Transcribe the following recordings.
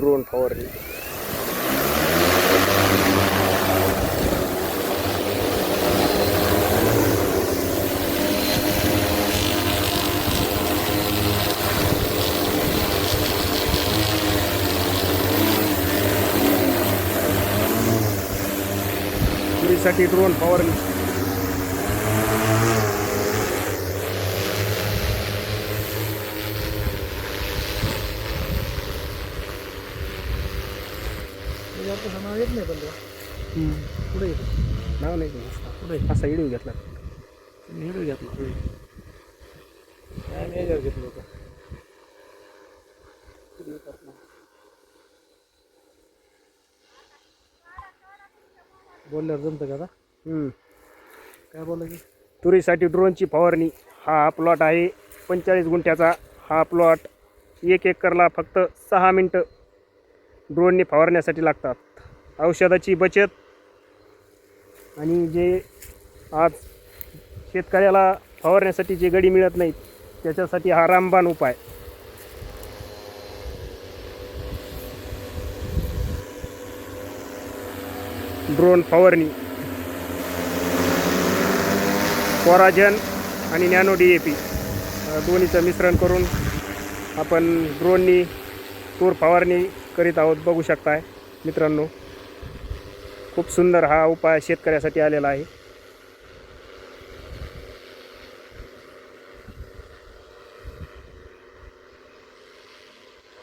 Drone फवारणी साठी drone फवारणी त्याच्यावर नाव येत नाही पण तेव्हा. पुढे येतं. नाव नाही. पुढे असा इडीव घेतला. व्हिडिओ घेतला. काय मेजर घेतलं होतं. बोलल्यावर जमतं का आता. काय बोलायचं? तुरीसाठी ड्रोनची फवारणी. हा प्लॉट आहे. पंचेचाळीस गुंठ्याचा हा प्लॉट एक एकरला फक्त सहा मिनटं. ड्रोनने फवारण्यासाठी लागतात. औषधाची बचत आणि जे आज शेतकऱ्याला फवारण्यासाठी जे गडी मिळत नाहीत त्याच्यासाठी हा रामबाण उपाय. ड्रोन फवारणी. कोराजन आणि नॅनो डी ए पी दोन्हीचं मिश्रण करून आपण ड्रोननी तूर फवारणी करीत आहोत बघू शकताय मित्रांनो. खूप सुंदर हा उपाय शेतकऱ्यासाठी आलेला आहे.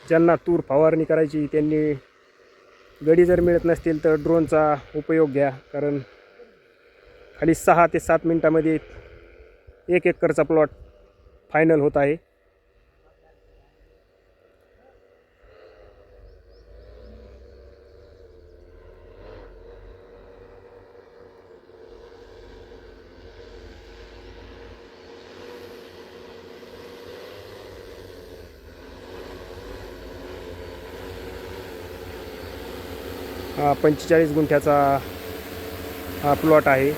ज्यांना तूर फवारणी करायची त्यांनी गडी जर मिळत नसतील तर ड्रोनचा उपयोग घ्या कारण खाली सहा ते सात मिनटामध्ये एक एकरचा प्लॉट फायनल होत आहे. पंचेचाळीस गुंठ्याचा हा प्लॉट आहे.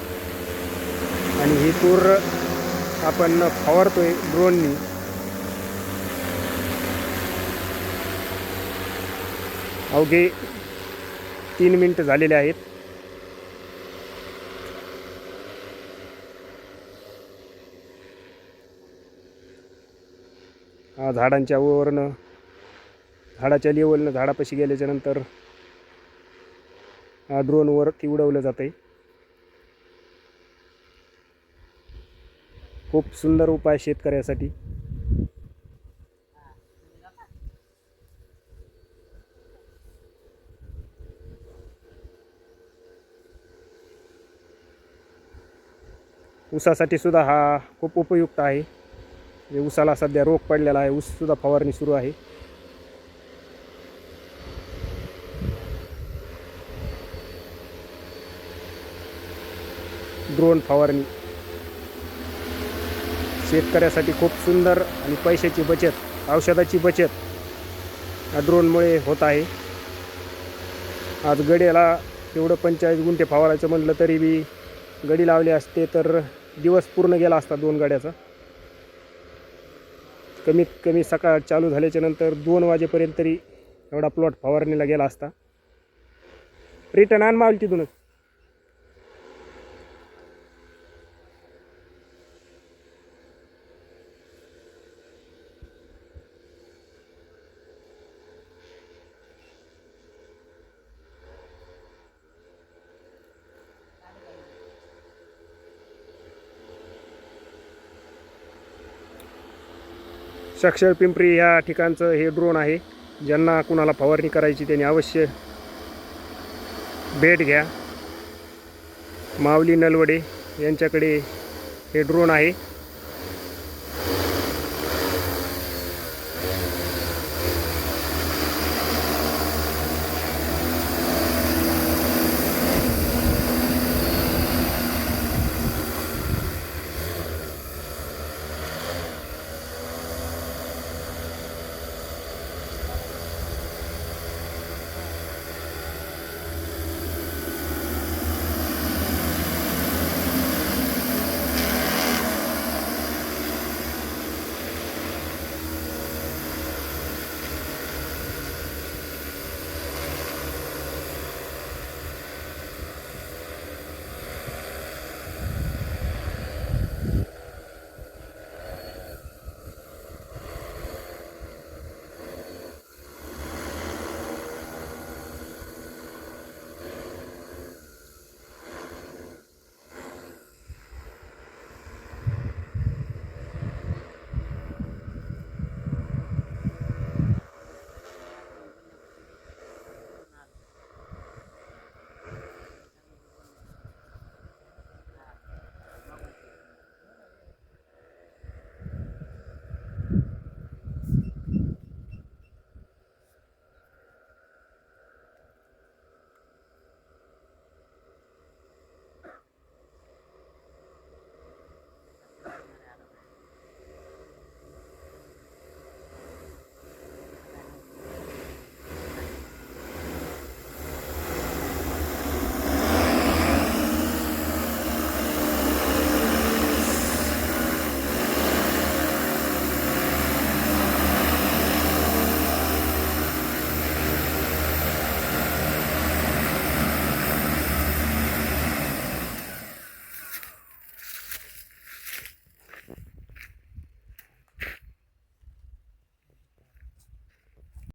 आणि ही तूर आपण फवारतो आहे ड्रोननी अवघे तीन मिनटं झालेले आहेत. झाडांच्या वरनं झाडाच्या लेवलनं झाडापाशी गेल्याच्यानंतर ड्रोनवर ती उडवलं जातं आहे खूप सुंदर उपाय शेतकऱ्यासाठी. ऊसासाठी सुद्धा हा खूप उपयुक्त आहे. म्हणजे ऊसाला सध्या रोग पडलेला आहे. ऊससुद्धा फवारणी सुरू आहे. ड्रोन फवारणी. शेतकऱ्यासाठी खूप सुंदर आणि पैशाची बचत औषधाची बचत या ड्रोनमुळे होत आहे. आज गड्याला एवढं पंचेचाळीस गुंठे फवारायचं म्हटलं तरी बी गडी लावली असते तर दिवस पूर्ण गेला असता दोन गाड्याचा. कमीत कमी सकाळ चालू झाल्याच्यानंतर दोन वाजेपर्यंत तरी एवढा प्लॉट फवारणीला गेला असता. रिटर्न आण मावली तिथूनच. साक्षर पिंपरी या ठिकाणचं हे ड्रोन आहे. ज्यांना कुणाला फवारणी करायची त्यांनी अवश्य भेट घ्या. माऊली नलवडे यांच्याकडे हे ड्रोन आहे.